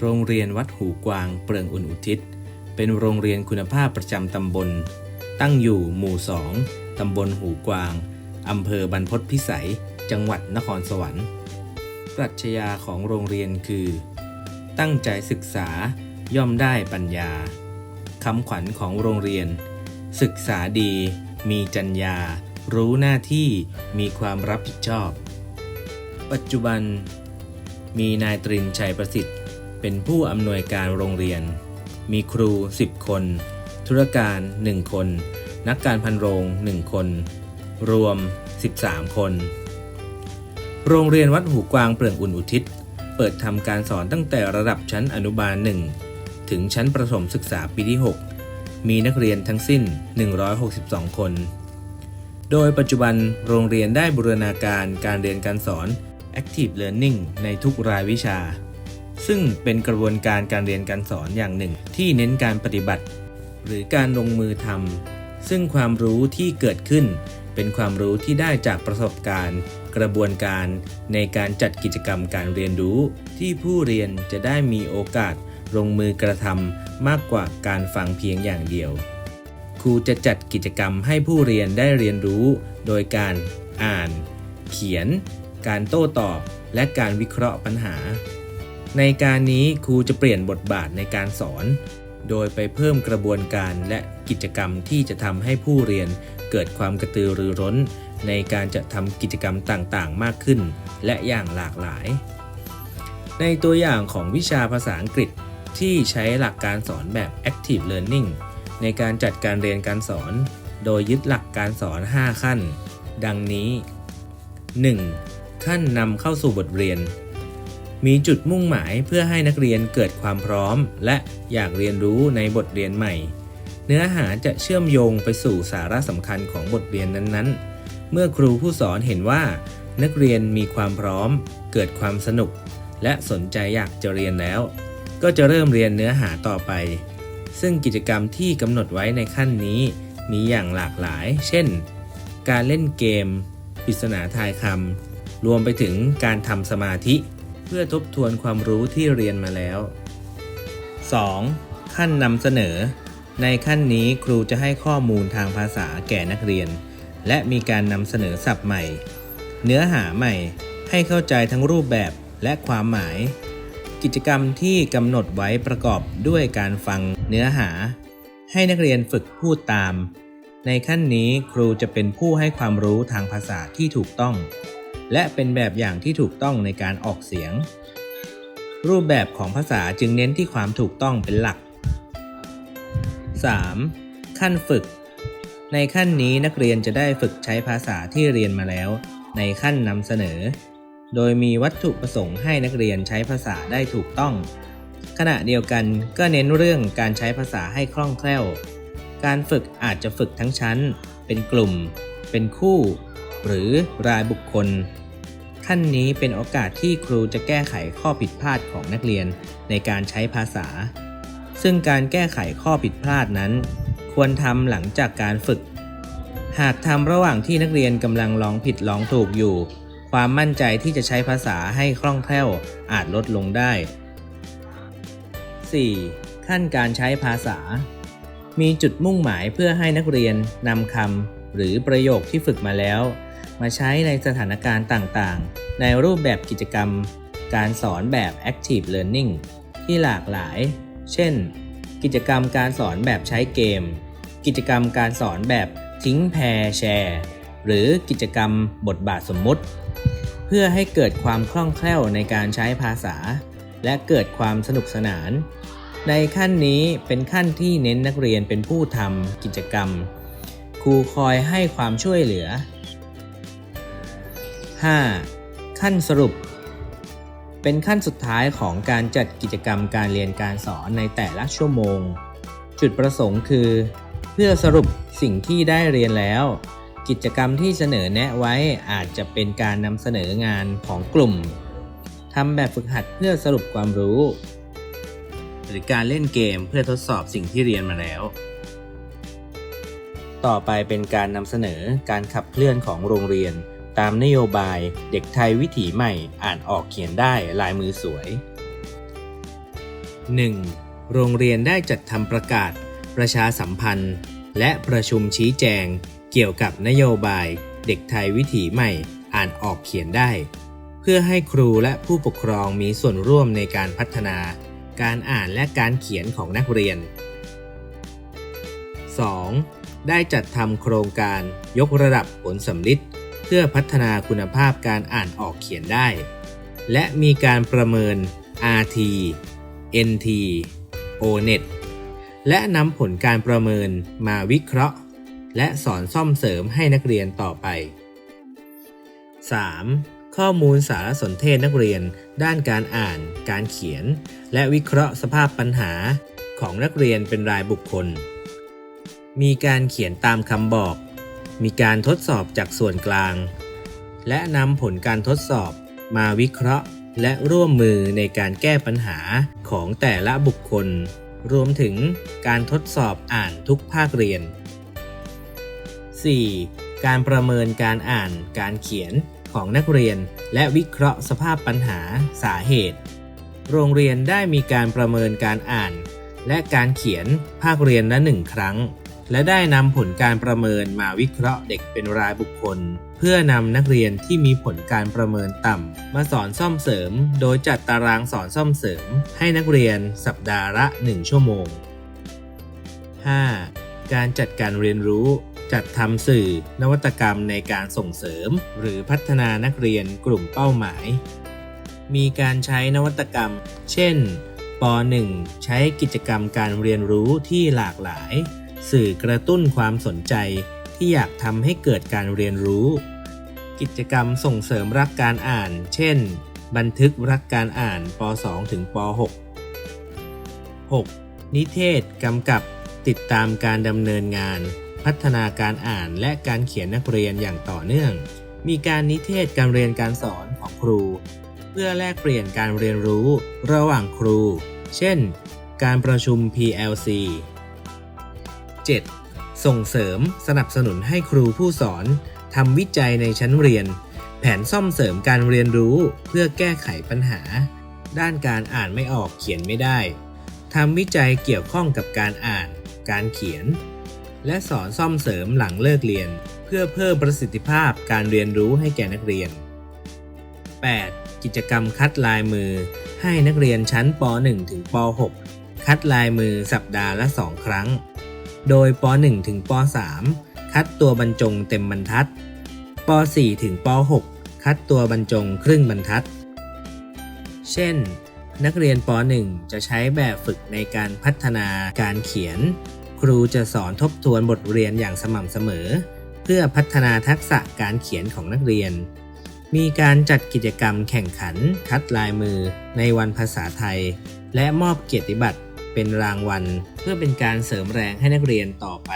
โรงเรียนวัดหูกวางเปลืองอุ่นอุทิศ เป็นโรงเรียนคุณภาพประจำตำบล ตั้งอยู่หมู่ 2 ตำบลหูกวาง อำเภอบรรพตพิสัย จังหวัดนครสวรรค์ ปรัชญาของโรงเรียนคือ ตั้งใจศึกษาย่อมได้ปัญญา คำขวัญของโรงเรียน ศึกษาดี มีจรรยารู้หน้าที่ มีความรับผิดชอบ ปัจจุบัน มีนายตรินชัยประสิทธิ์ เป็นผู้อำนวยการโรงเรียน มีครู 10 คน ธุรการ 1 คน นักการพันโรง 1 คน รวม 13 คน โรงเรียนวัดหูกวางเปลืองอุ่นอุทิศ เปิดทำการสอนตั้งแต่ระดับชั้นอนุบาล 1 ถึงชั้นประถมศึกษาปีที่ 6 มีนักเรียนทั้งสิ้น 162 คน โดยปัจจุบันโรงเรียนได้บูรณาการการเรียนการสอน Active Learning ในทุกรายวิชา ซึ่งเป็นกระบวนการการเรียนการสอนอย่างหนึ่ง ที่เน้นการปฏิบัติ หรือการลงมือทำซึ่งความรู้ที่เกิดขึ้น เป็นความรู้ที่ได้จากประสบการณ์ กระบวนการในการจัดกิจกรรมการเรียนรู้ ที่ผู้เรียนจะได้มีโอกาสลงมือกระทำมากกว่าการฟังเพียงอย่างเดียว ครูจะจัดกิจกรรมให้ผู้เรียนได้เรียนรู้ โดยการอ่าน เขียน การโต้ตอบ และการวิเคราะห์ปัญหา ในการนี้ครูจะเปลี่ยนบทบาทในการสอน โดยไปเพิ่มกระบวนการและกิจกรรมที่จะทำให้ผู้เรียนเกิดความกระตือรือร้น ในการจะทำกิจกรรมต่างๆ มากขึ้น และอย่างหลากหลาย ในตัวอย่างของวิชาภาษาอังกฤษที่ใช้หลักการสอนแบบ active learning ในการจัดการเรียนการสอน โดยยึดหลักการสอน 5 ขั้น ดังนี้ 1. ขั้นนำเข้าสู่บทเรียน มีจุดมุ่งหมายเพื่อให้นักเรียนเกิดความพร้อม และอยากเรียนรู้ในบทเรียนใหม่ เนื้อหาจะเชื่อมโยงไปสู่สาระสำคัญของบทเรียนนั้นๆ เมื่อครูผู้สอนเห็นว่า นักเรียนมีความพร้อม เกิดความสนุก และสนใจอยากจะเรียนแล้ว ก็จะเริ่มเรียนเนื้อหาต่อไป ซึ่งกิจกรรมที่กำหนดไว้ในขั้นนี้ มีอย่างหลากหลาย เช่น การเล่นเกมปริศนาทายคำรวมไปถึงการทำสมาธิ เพื่อทบทวนความรู้ที่เรียนมาแล้ว 2. ขั้นนำเสนอ ในขั้นนี้ครูจะให้ข้อมูลทางภาษาแก่นักเรียน และมีการนำเสนอศัพท์ใหม่ เนื้อหาใหม่ให้เข้าใจทั้งรูปแบบและความหมาย กิจกรรมที่กำหนดไว้ประกอบด้วยการฟังเนื้อหา ให้นักเรียนฝึกพูดตาม ในขั้นนี้ครูจะเป็นผู้ให้ความรู้ทางภาษาที่ถูกต้อง และเป็นแบบอย่างที่ถูกต้องในการออกเสียง รูปแบบของภาษาจึงเน้นที่ความถูกต้องเป็นหลัก 3. ขั้นฝึก ในขั้นนี้นักเรียนจะได้ฝึกใช้ภาษาที่เรียนมาแล้ว ในขั้นนำเสนอ โดยมีวัตถุประสงค์ให้นักเรียนใช้ภาษาได้ถูกต้อง ขณะเดียวกันก็เน้นเรื่องการใช้ภาษาให้คล่องแคล่ว การฝึกอาจจะฝึกทั้งชั้น เป็นกลุ่ม เป็นคู่ หรือรายบุคคล ขั้นนี้เป็นโอกาสที่ครูจะแก้ไขข้อผิดพลาดของนักเรียนในการใช้ภาษา ซึ่งการแก้ไขข้อผิดพลาดนั้น ควรทำหลังจากการฝึก หากทำระหว่างที่นักเรียนกำลังลองผิดลองถูกอยู่ ความมั่นใจที่จะใช้ภาษาให้คล่องแคล่วอาจลดลงได้ 4. ขั้นการใช้ภาษา มีจุดมุ่งหมายเพื่อให้นักเรียนนำคำหรือประโยคที่ฝึกมาแล้ว มาใช้ในสถานการณ์ต่างๆ ในรูปแบบกิจกรรม การสอนแบบ Active Learning ที่หลากหลาย เช่น กิจกรรมการสอนแบบใช้เกม กิจกรรมการสอนแบบทิ้งแพรแชร์ หรือกิจกรรมบทบาทสมมุติ เพื่อให้เกิดความคล่องแคล่วในการใช้ภาษา และเกิดความสนุกสนาน ในขั้นนี้เป็นขั้นที่เน้นนักเรียนเป็นผู้ทำกิจกรรม ครูคอยให้ความช่วยเหลือ 5. ขั้นสรุป เป็นขั้นสุดท้ายของการจัดกิจกรรมการเรียนการสอนในแต่ละชั่วโมง จุดประสงค์คือ เพื่อสรุปสิ่งที่ได้เรียนแล้ว กิจกรรมที่เสนอแนะไว้อาจจะเป็นการนำเสนองานของกลุ่มทำแบบฝึกหัดเพื่อสรุปความรู้ หรือการเล่นเกมเพื่อทดสอบสิ่งที่เรียนมาแล้ว ต่อไปเป็นการนำเสนอการขับเคลื่อนของโรงเรียน ตามนโยบาย เด็กไทยวิถีใหม่อ่านออกเขียนได้ลายมือสวย 1. โรงเรียนได้จัดทำประกาศ ประชาสัมพันธ์ และประชุมชี้แจง เกี่ยวกับนโยบาย เด็กไทยวิถีใหม่อ่านออกเขียนได้ เพื่อให้ครูและผู้ปกครองมีส่วนร่วมในการพัฒนา การอ่านและการเขียนของนักเรียน 2. ได้จัดทำโครงการยกระดับผลสำลิด เพื่อพัฒนาคุณภาพการอ่านออกเขียนได้ และมีการประเมิน RT NT ONET และนำผลการประเมินมาวิเคราะห์ และสอนซ่อมเสริมให้นักเรียนต่อไป 3. ข้อมูลสารสนเทศนักเรียน ด้านการอ่าน การเขียน และวิเคราะห์สภาพปัญหาของนักเรียนเป็นรายบุคคล มีการเขียนตามคำบอก มีการทดสอบจากส่วนกลาง และนำผลการทดสอบมาวิเคราะห์ และร่วมมือในการแก้ปัญหาของแต่ละบุคคล รวมถึงการทดสอบอ่านทุกภาคเรียน 4. การประเมินการอ่านการเขียนของนักเรียน และวิเคราะห์สภาพปัญหาสาเหตุ โรงเรียนได้มีการประเมินการอ่าน และการเขียนภาคเรียนละหนึ่งครั้ง และได้นำผลการประเมินมาวิเคราะห์เด็กเป็นรายบุคคล เพื่อนำนักเรียนที่มีผลการประเมินต่ำ มาสอนซ่อมเสริม โดยจัดตารางสอนซ่อมเสริม ให้นักเรียนสัปดาห์ละ 1 ชั่วโมง 5. การจัดการเรียนรู้ จัดทำสื่อ นวัตกรรมในการส่งเสริม หรือพัฒนานักเรียนกลุ่มเป้าหมาย มีการใช้นวัตกรรม เช่นป .1 ใช้กิจกรรมการเรียนรู้ที่หลากหลาย สื่อกระตุ้นความสนใจที่อยากทำให้เกิดการเรียนรู้ กิจกรรมส่งเสริมรักการอ่าน เช่น บันทึกรักการอ่านป .2 ถึงป .6 6. นิเทศกำกับติดตามการดำเนินงาน พัฒนาการอ่านและการเขียนนักเรียนอย่างต่อเนื่อง มีการนิเทศการเรียนการสอนของครู เพื่อแลกเปลี่ยนการเรียนรู้ระหว่างครู เช่น การประชุม PLC 7. ส่งเสริมสนับสนุนให้ครูผู้สอนทำวิจัยในชั้นเรียน แผนซ่อมเสริมการเรียนรู้เพื่อแก้ไขปัญหา ด้านการอ่านไม่ออกเขียนไม่ได้ทำวิจัยเกี่ยวข้องกับการอ่าน การเขียน และสอนซ่อมเสริมหลังเลิกเรียน เพื่อเพิ่มประสิทธิภาพการเรียนรู้ให้แก่นักเรียน 8. กิจกรรมคัดลายมือ ให้นักเรียนชั้นป .1 ถึงป .6 คัดลายมือสัปดาห์ละ 2 ครั้ง โดยป .1 ถึงป .3 คัดตัวบรรจงเต็มบรรทัดป .4 ถึงป .6 คัดตัวบรรจงครึ่งบรรทัด เช่น นักเรียนป .1 จะใช้แบบฝึกในการพัฒนาการเขียน ครูจะสอนทบทวนบทเรียนอย่างสม่ำเสมอ เพื่อพัฒนาทักษะการเขียนของนักเรียน มีการจัดกิจกรรมแข่งขัน คัดลายมือในวันภาษาไทย และมอบเกียรติบัตร เป็นรางวัล เพื่อเป็นการเสริมแรงให้นักเรียนต่อไป